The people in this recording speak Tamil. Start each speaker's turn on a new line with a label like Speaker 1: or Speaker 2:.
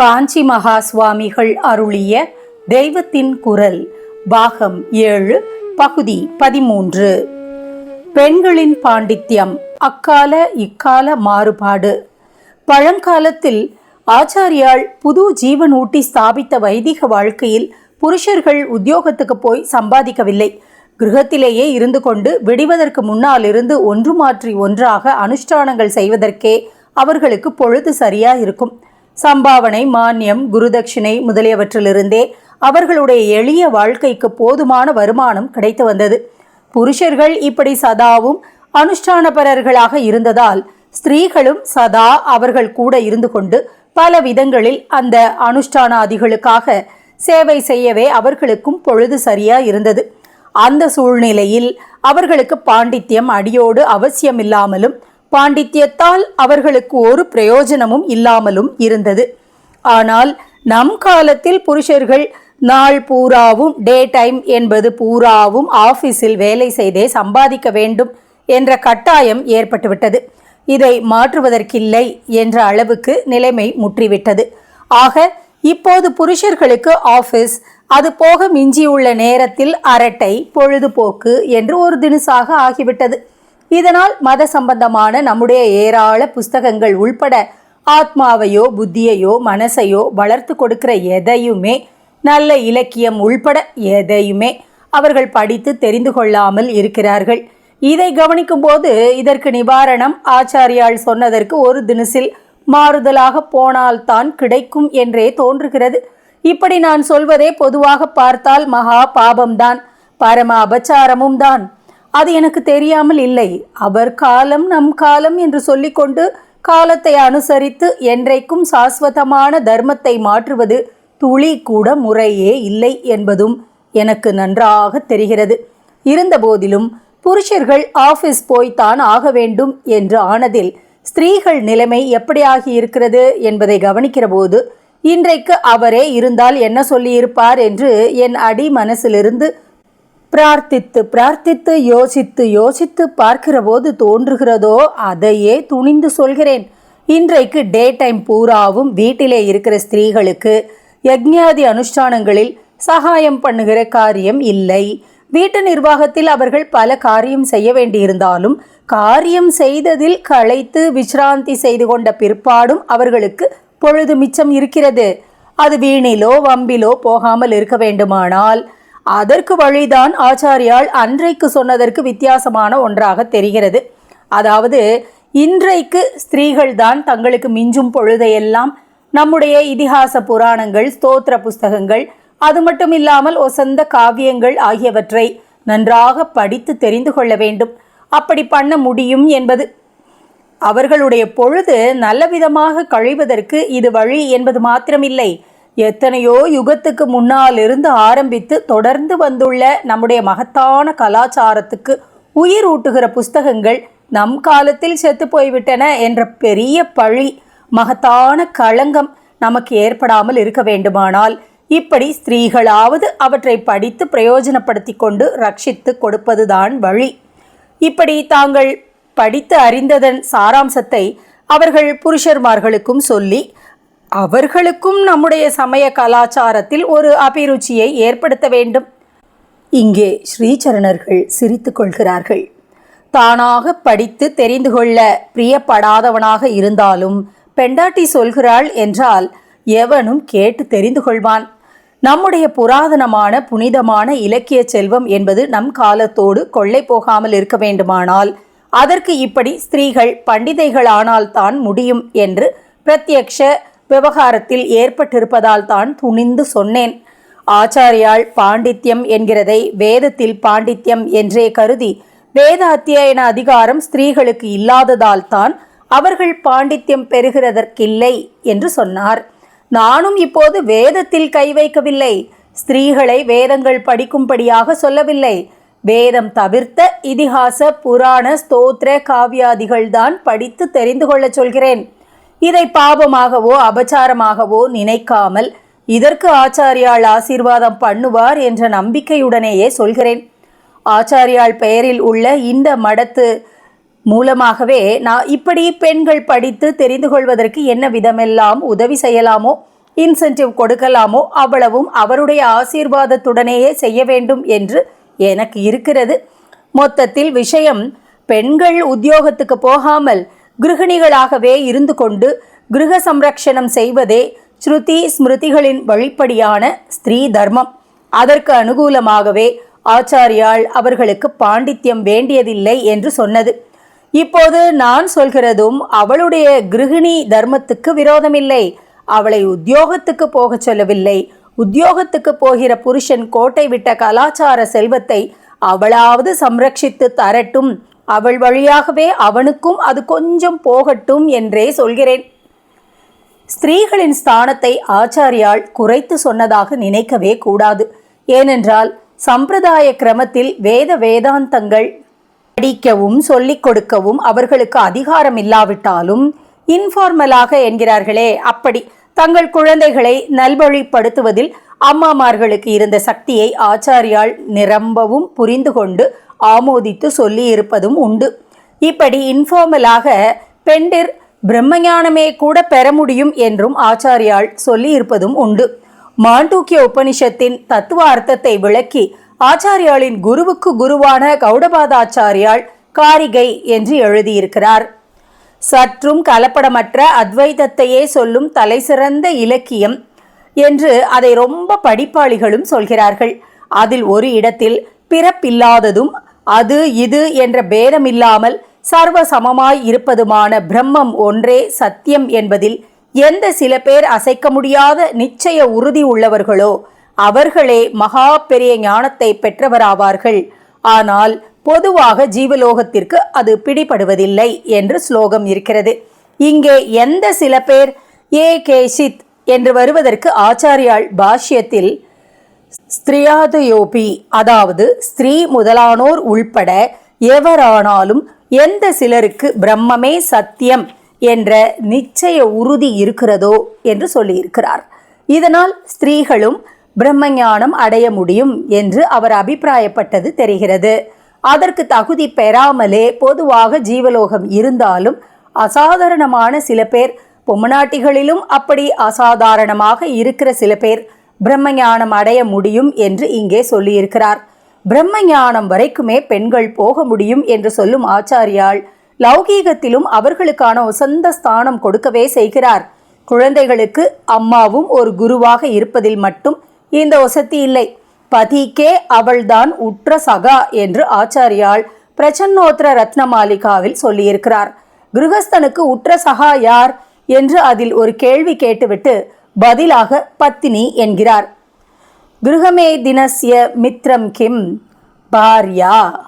Speaker 1: காஞ்சி மகா சுவாமிகள் அருளிய தெய்வத்தின் குரல் பாகம் ஏழு பகுதி பதிமூன்று. பெண்களின் பாண்டித்யம் அக்கால இக்கால மாறுபாடு. பழங்காலத்தில் ஆச்சாரியால் புது ஜீவன் ஊட்டி ஸ்தாபித்த வைதிக வாழ்க்கையில் புருஷர்கள் உத்தியோகத்துக்கு போய் சம்பாதிக்கவில்லை. கிரகத்திலேயே இருந்து கொண்டு விடிவதற்கு முன்னாலிருந்து ஒன்று மாற்றி ஒன்றாக அனுஷ்டானங்கள் செய்வதற்கே அவர்களுக்கு பொழுது சரியா இருக்கும் சம்பாவனை மானியம் குருதட்சிணை முதலியவற்றிலிருந்தே அவர்களுடைய எளிய வாழ்க்கைக்கு போதுமான வருமானம் கிடைத்து வந்தது. புருஷர்கள் இப்படி சதாவும் அனுஷ்டானபரர்களாக இருந்ததால் ஸ்திரீகளும் சதா அவர்கள் கூட இருந்து கொண்டு பல விதங்களில் அந்த அனுஷ்டானாதிகளுக்காக சேவை செய்யவே அவர்களுக்கும் பொழுது சரியா இருந்தது. அந்த சூழ்நிலையில் அவர்களுக்கு பாண்டித்யம் அடியோடு அவசியமில்லாமலும் பாண்டித்யத்தால் அவர்களுக்கு ஒரு பிரயோஜனமும் இல்லாமலும் இருந்தது. ஆனால் நம் காலத்தில் புருஷர்கள் நாள் பூராவும் டே டைம் என்பது பூராவும் ஆபீஸில் வேலை செய்தே சம்பாதிக்க வேண்டும் என்ற கட்டாயம் ஏற்பட்டுவிட்டது. இதை மாற்றுவதற்கில்லை என்ற அளவுக்கு நிலைமை முற்றிவிட்டது. ஆக இப்போது புருஷர்களுக்கு ஆபீஸ் அது போக மிஞ்சியுள்ள நேரத்தில் அரட்டை பொழுதுபோக்கு என்று ஒரு தினுசாக ஆகிவிட்டது. இதனால் மத சம்பந்தமான நம்முடைய ஏராள புஸ்தகங்கள் உள்பட ஆத்மாவையோ புத்தியையோ மனசையோ வளர்த்து கொடுக்கிற எதையுமே நல்ல இலக்கியம் உள்பட எதையுமே அவர்கள் படித்து தெரிந்து கொள்ளாமல் இருக்கிறார்கள். இதை கவனிக்கும் போது இதற்கு நிவாரணம் ஆச்சாரியால் சொன்னதற்கு ஒரு தினசில் மாறுதலாக போனால்தான் கிடைக்கும் என்றே தோன்றுகிறது. இப்படி நான் சொல்வதே பொதுவாக பார்த்தால் மகா பாபம்தான் பரம அபச்சாரமும் தான் அது எனக்கு தெரியாமல் இல்லை. அவர் காலம் நம் காலம் என்று சொல்லிக்கொண்டு காலத்தை அனுசரித்து என்றைக்கும் சாஸ்வதமான தர்மத்தை மாற்றுவது துளி கூட முறையே இல்லை என்பதும் எனக்கு நன்றாக தெரிகிறது. இருந்தபோதிலும் புருஷர்கள் ஆஃபீஸ் போய்த்தான் ஆக வேண்டும் என்று ஆனதில் ஸ்திரீகள் நிலைமை எப்படியாகி இருக்கிறது என்பதை கவனிக்கிற போது இன்றைக்கு அவரே இருந்தால் என்ன சொல்லியிருப்பார் என்று என் அடி மனசிலிருந்து பிரார்த்தித்து பிரார்த்தித்து யோசித்து யோசித்து பார்க்கிற போது தோன்றுகிறதோ அதையே துணிந்து சொல்கிறேன். இன்றைக்கு டே டைம் பூராவும் வீட்டிலே இருக்கிற ஸ்திரீகளுக்கு யக்ஞாதி அனுஷ்டானங்களில் சகாயம் பண்ணுகிற காரியம் இல்லை. வீட்டு நிர்வாகத்தில் அவர்கள் பல காரியம் செய்ய வேண்டியிருந்தாலும் காரியம் செய்ததில் களைத்து விசிராந்தி செய்து கொண்ட பிற்பாடும் அவர்களுக்கு பொழுது மிச்சம் இருக்கிறது. அது வீணிலோ வம்பிலோ போகாமல் இருக்க வேண்டுமானால் அதற்கு வழிதான் ஆச்சாரியால் அன்றைக்கு சொன்னதற்கு வித்தியாசமான ஒன்றாக தெரிகிறது. அதாவது இன்றைக்கு ஸ்திரீகள் தான் தங்களுக்கு மிஞ்சும் பொழுதையெல்லாம் நம்முடைய இதிகாச புராணங்கள் ஸ்தோத்திர புஸ்தகங்கள் அது மட்டும் இல்லாமல் ஒசந்த காவியங்கள் ஆகியவற்றை நன்றாக படித்து தெரிந்து கொள்ள வேண்டும். அப்படி பண்ண முடியும் என்பது. அவர்களுடைய பொழுது நல்ல விதமாக கழிவதற்கு இது வழி என்பது மாத்திரமில்லை. எத்தனையோ யுகத்துக்கு முன்னால் இருந்து ஆரம்பித்து தொடர்ந்து வந்துள்ள நம்முடைய மகத்தான கலாச்சாரத்துக்கு உயிர் ஊட்டுகிற புஸ்தகங்கள் நம் காலத்தில் செத்து போய்விட்டன என்ற பெரிய பழி மகத்தான களங்கம் நமக்கு ஏற்படாமல் இருக்க வேண்டுமானால் இப்படி ஸ்திரீகளாவது அவற்றை படித்து பிரயோஜனப்படுத்தி கொண்டு ரட்சித்து கொடுப்பதுதான் வழி. இப்படி தாங்கள் படித்து அறிந்ததன் சாராம்சத்தை அவர்கள் புருஷர்மார்களுக்கும் சொல்லி அவர்களுக்கும் நம்முடைய சமய கலாச்சாரத்தில் ஒரு அபிருச்சியை ஏற்படுத்த வேண்டும். இங்கே ஸ்ரீசரணர்கள் சிரித்து கொள்கிறார்கள். தானாக படித்து தெரிந்து கொள்ள பிரியப்படாதவனாக இருந்தாலும் பெண்டாட்டி சொல்கிறாள் என்றால் எவனும் கேட்டு தெரிந்து கொள்வான். நம்முடைய புராதனமான புனிதமான இலக்கிய செல்வம் என்பது நம் காலத்தோடு கொள்ளை போகாமல் இருக்க வேண்டுமானால் அதற்கு இப்படி ஸ்திரீகள் பண்டிதைகளானால் தான் முடியும் என்று பிரத்யக்ஷ விவகாரத்தில் ஏற்பட்டிருப்பதால் தான் துணிந்து சொன்னேன். ஆச்சாரியால் பாண்டித்யம் என்கிறதை வேதத்தில் பாண்டித்யம் என்றே கருதி வேத அத்தியாயன அதிகாரம் ஸ்திரீகளுக்கு இல்லாததால் தான் அவர்கள் பாண்டித்யம் பெறுகிறதற்கில்லை என்று சொன்னார். நானும் இப்போது வேதத்தில் கை வைக்கவில்லை. ஸ்திரீகளை வேதங்கள் படிக்கும்படியாக சொல்லவில்லை. வேதம் தவிர்த்த இதிகாச புராண ஸ்தோத்திர காவியாதிகள்தான் படித்து தெரிந்து கொள்ளச் சொல்கிறேன். இதை பாபமாகவோ அபச்சாரமாகவோ நினைக்காமல் இதற்கு ஆச்சாரியால் ஆசீர்வாதம் பண்ணுவார் என்ற நம்பிக்கையுடனேயே சொல்கிறேன். ஆச்சாரியால் பெயரில் உள்ள இந்த மடத்து மூலமாகவே நான் இப்படி பெண்கள் படித்து தெரிந்து கொள்வதற்கு என்ன விதமெல்லாம் உதவி செய்யலாமோ இன்சென்டிவ் கொடுக்கலாமோ அவ்வளவும் அவருடைய ஆசீர்வாதத்துடனேயே செய்ய வேண்டும் என்று எனக்கு இருக்கிறது. மொத்தத்தில் விஷயம் பெண்கள் உத்தியோகத்துக்கு போகாமல் கிருகிணிகளாகவே இருந்து கொண்டு கிருக சம்ரக்ஷணம் செய்வதே ஸ்ருதி ஸ்மிருதிகளின் வழிப்படியான ஸ்திரீ தர்மம். அதற்கு அனுகூலமாகவே ஆச்சாரியால் அவர்களுக்கு பாண்டித்யம் வேண்டியதில்லை என்று சொன்னது. இப்போது நான் சொல்கிறதும் அவளுடைய கிருகிணி தர்மத்துக்கு விரோதமில்லை. அவளை உத்தியோகத்துக்கு போகச் சொல்லவில்லை. உத்தியோகத்துக்கு போகிற புருஷன் கோட்டை விட்ட கலாச்சார செல்வத்தை அவளாவது சம்ரட்சித்து தரட்டும். அவள் வழியாகவே அவனுக்கும் அது கொஞ்சம் போகட்டும் என்றே சொல்கிறேன். ஸ்திரீகளின் ஸ்தானத்தை ஆச்சாரியால் குறைத்து சொன்னதாக நினைக்கவே கூடாது. ஏனென்றால் சம்பிரதாய கிரமத்தில் வேத வேதாந்தங்கள் படிக்கவும் சொல்லிக் கொடுக்கவும் அவர்களுக்கு அதிகாரம் இல்லாவிட்டாலும் இன்ஃபார்மலாக என்கிறார்களே அப்படி. தங்கள் குழந்தைகளை நல்வழிப்படுத்துவதில் அம்மாமார்களுக்கு இருந்த சக்தியை ஆச்சாரியால் நிரம்பவும் புரிந்து கொண்டு ஆமோதித்து சொல்லி இருப்பதும் உண்டு. இப்படி இன்ஃபார்மலாக பெண்டிர் பிரம்மஞானமே கூட பெற முடியும் என்றும் ஆச்சாரியால் சொல்லி இருப்பதும் உண்டு. மாண்டூக்கிய உபனிஷத்தின் தத்துவ அர்த்தத்தை விளக்கி ஆச்சாரியாளின் குருவுக்கு குருவான கௌடபாதாச்சாரியால் காரிகை என்று எழுதியிருக்கிறார். சற்றும் கலப்படமற்ற அத்வைதத்தையே சொல்லும் தலைசிறந்த இலக்கியம் என்று அதை ரொம்ப படிப்பாளிகளும் சொல்கிறார்கள். அதில் ஒரு இடத்தில் பிறப்பில்லாததும் அது இது என்ற பேதமில்லாமல் சர்வ சமமாய் இருப்பதுமான பிரம்மம் ஒன்றே சத்தியம் என்பதில் எந்த சில பேர் அசைக்க முடியாத நிச்சய உறுதி உள்ளவர்களோ அவர்களே மகா பெரிய ஞானத்தை பெற்றவராவார்கள். ஆனால் பொதுவாக ஜீவலோகத்திற்கு அது பிடிபடுவதில்லை என்று ஸ்லோகம் இருக்கிறது. இங்கே எந்த சில பேர் ஏ கேஷித் என்று வருவதற்கு ஆச்சாரியால் பாஷ்யத்தில் ஸ்திரியாதயோபி அதாவது ஸ்திரீ முதலானோர் உள்பட எவரானாலும் எந்த சிலருக்கு பிரம்மமே சத்தியம் என்ற நிச்சய உறுதி இருக்கிறதோ என்று சொல்லியிருக்கிறார். இதனால் ஸ்திரீகளும் பிரம்மஞானம் அடைய முடியும் என்று அவர் அபிப்பிராயப்பட்டது தெரிகிறது. அதற்கு தகுதி பெறாமலே பொதுவாக ஜீவலோகம் இருந்தாலும் அசாதாரணமான சில பேர் பொம்மநாட்டிகளிலும் அப்படி அசாதாரணமாக இருக்கிற சில பேர் பிரம்மஞானம் அடைய முடியும் என்று இங்கே சொல்லியிருக்கிறார். பிரம்மஞானம் வரைக்குமே பெண்கள் போக முடியும் என்று சொல்லும் ஆச்சாரியால் லௌகீகத்திலும் அவர்களுக்கான உசந்த ஸ்தானம் கொடுக்கவே செய்கிறார். குழந்தைகளுக்கு அம்மாவும் ஒரு குருவாக இருப்பதில் மட்டும் இந்த வசதி இல்லை. பதிக்கே அவள்தான் உற்ற சகா என்று ஆச்சாரியால் பிரச்சன்னோத்திர ரத்னமாலிகாவில் சொல்லியிருக்கிறார். கிருகஸ்தனுக்கு உற்ற சகா யார்? என்று அதில் ஒரு கேள்வி கேட்டுவிட்டு பதிலாக பத்தினி என்கிறார். கிருகமே தினசிய மித்ரம் கிம்? பாரியா.